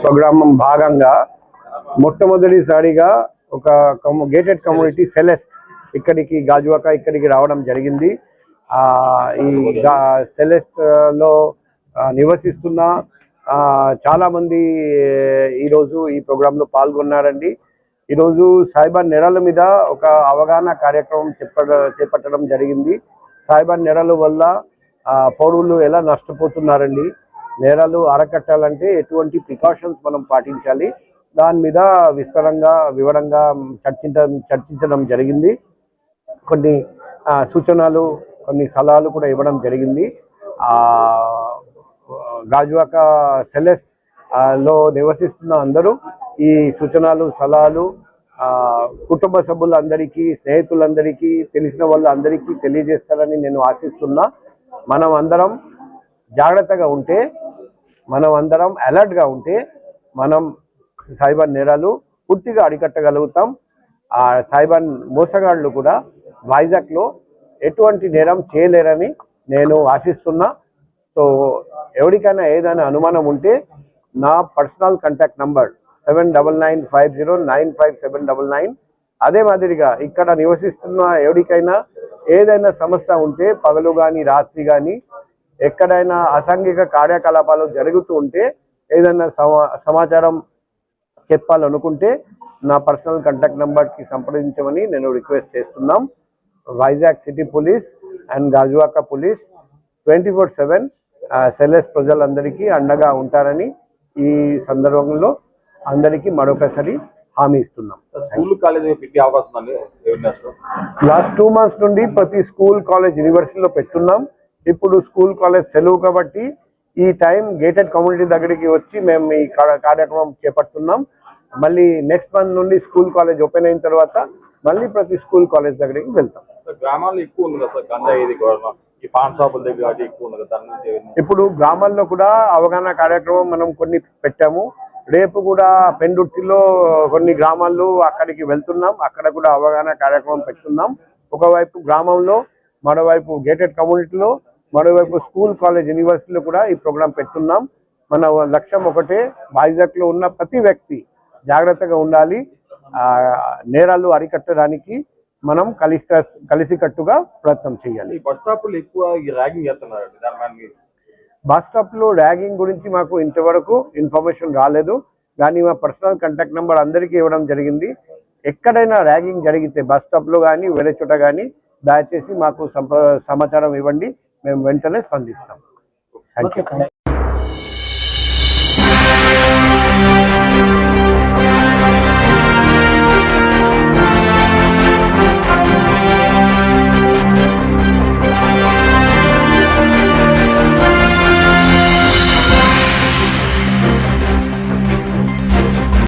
ప్రోగ్రామం భాగంగా మొట్టమొదటిసారిగా ఒక గేటెడ్ కమ్యూనిటీ సెలెస్ట్ ఇక్కడికి గాజువాక ఇక్కడికి రావడం జరిగింది. ఈ గా- సెలెస్ట్లో నివసిస్తున్న చాలామంది ఈరోజు ఈ ప్రోగ్రాంలో పాల్గొన్నారండి. ఈరోజు సైబర్ నెరల మీద ఒక అవగాహన కార్యక్రమం చెప్ప చేపట్టడం జరిగింది. సాయిబాన్ నెరల వల్ల పౌరులు ఎలా నష్టపోతున్నారండి? నేరాలు అరకట్టాలంటే ఎటువంటి ప్రికాషన్స్ మనం పాటించాలి. దాని మీద విస్తరంగా వివరంగా చర్చించడం చర్చించడం జరిగింది. కొన్ని సూచనలు కొన్ని సలహాలు కూడా ఇవ్వడం జరిగింది. గాజువాక సెలెస్ట్లో నివసిస్తున్న అందరూ ఈ సూచనలు సలహాలు కుటుంబ సభ్యులందరికీ స్నేహితులందరికీ తెలిసిన వాళ్ళందరికీ తెలియజేస్తారని నేను ఆశిస్తున్నా. మనం అందరం జాగ్రత్తగా ఉంటే మనం అందరం అలర్ట్గా ఉంటే మనం సైబర్ నేరాలు పూర్తిగా అరికట్టగలుగుతాం. ఆ సైబర్ మోసగాళ్ళు కూడా వైజాగ్లో ఎటువంటి నేరం చేయలేరని నేను ఆశిస్తున్నా. సో ఎవరికైనా ఏదైనా అనుమానం ఉంటే నా personal contact number seven double nine five zero nine five seven double nine. అదే మాదిరిగా ఇక్కడ నివసిస్తున్న ఎవరికైనా ఏదైనా సమస్య ఉంటే పగలు కానీ రాత్రి కానీ ఎక్కడైనా అసాంఘిక కార్యకలాపాలు జరుగుతూ ఉంటే ఏదైనా సమా- సమాచారం చెప్పాలనుకుంటే నా పర్సనల్ కాంటాక్ట్ నెంబర్కి సంప్రదించమని నేను రిక్వెస్ట్ చేస్తున్నాం. Vizag city police and Gajuwaka police twenty four seven Seles ప్రజలందరికీ అండగా ఉంటారని ఈ సందర్భంలో అందరికీ మరొకసారి హామీ ఇస్తున్నాం. స్కూల్ కాలేజ్ పెట్టే అవకాశం లాస్ట్ టూ మంత్స్ నుండి ప్రతి స్కూల్ కాలేజ్ యూనివర్సిటీలో పెట్టున్నాం. ఇప్పుడు స్కూల్ కాలేజ్ సెలవు కాబట్టి ఈ టైం గేటెడ్ కమ్యూనిటీ దగ్గరికి వచ్చి మేము ఈ కార్యక్రమం చేపడుతున్నాం. మళ్ళీ నెక్స్ట్ మంత్ నుండి స్కూల్ కాలేజ్ ఓపెన్ అయిన తర్వాత మళ్ళీ ప్రతి స్కూల్ కాలేజ్ దగ్గరికి వెళ్తాం. సార్ గ్రామాల్లో ఎక్కువ ఉంది కదా సార్? గంజాయి ఇది కూడా ఈ పాన్ షాపుల దగ్గర అది ఎక్కువ ఉంది కదా దాని గురించి ఏమన్నా- ఇప్పుడు గ్రామాల్లో కూడా అవగాహన కార్యక్రమం మనం కొన్ని పెట్టాము. రేపు కూడా పెండుర్తిలో కొన్ని గ్రామాల్లో అక్కడికి వెళ్తున్నాం. అక్కడ కూడా అవగాహన కార్యక్రమం పెడుతున్నాం ఒకవైపు గ్రామంలో మరోవైపు గేటెడ్ కమ్యూనిటీలో మరోవైపు స్కూల్ కాలేజ్ యూనివర్సిటీలో కూడా ఈ ప్రోగ్రాం పెట్టున్నాం. మన లక్ష్యం ఒకటే వైజాగ్లో ఉన్న ప్రతి వ్యక్తి జాగ్రత్తగా ఉండాలి. ఆ, నేరాలు అరికట్టడానికి మనం కలిసి కలిసికట్టుగా ప్రయత్నం చేయాలి. బస్ స్టాప్లు ఎక్కువ ఈ ర్యాగింగ్ చేస్తున్నారు బస్ స్టాప్లో ర్యాగింగ్ గురించి మాకు ఇంతవరకు ఇన్ఫర్మేషన్ రాలేదు. కానీ మా పర్సనల్ కాంటాక్ట్ నెంబర్ అందరికీ ఇవ్వడం జరిగింది. ఎక్కడైనా ర్యాగింగ్ జరిగితే బస్ స్టాప్లో కానీ వేరే చోట కానీ దయచేసి మాకు సమాచారం ఇవ్వండి. మేము వెంటనే స్పందిస్తాం. Thank you